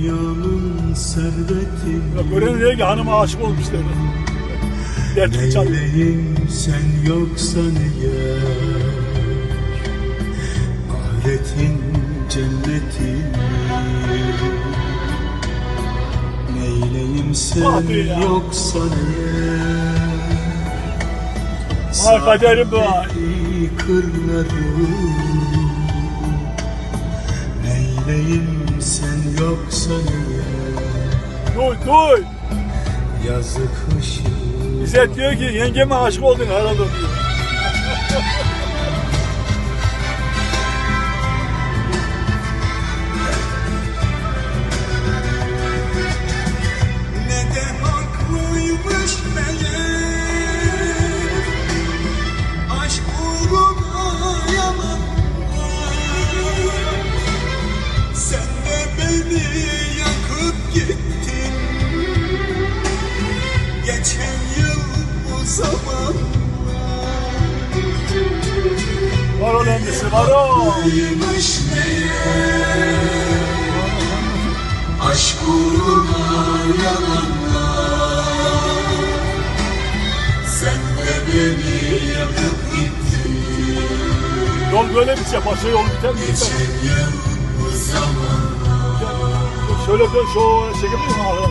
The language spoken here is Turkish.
Dünyamın serveti Ya gören diyor ki hanıma aşık olmuşlar. Dertimi çalıyor. Neyleyim sen yoksan eğer Ahiretin cennetin Neyleyim sen Abi ya. yoksan eğer Vay kaderim bu. Sahibi kırlarım Neyleyim sen yoksan eğer Duy duy. Yazık ışık İzzet diyor ki yengeme aşık oldun herhalde diyor. gittin Geçen yıl bu zaman. Var o var meğer. Aşk uğruna yalanlar. Sen de beni yakıp gittin. Yol böyle bitecek. Başka yol biter mi? Geçen yıl bu zaman Şöyle dön şu çekebilir miyim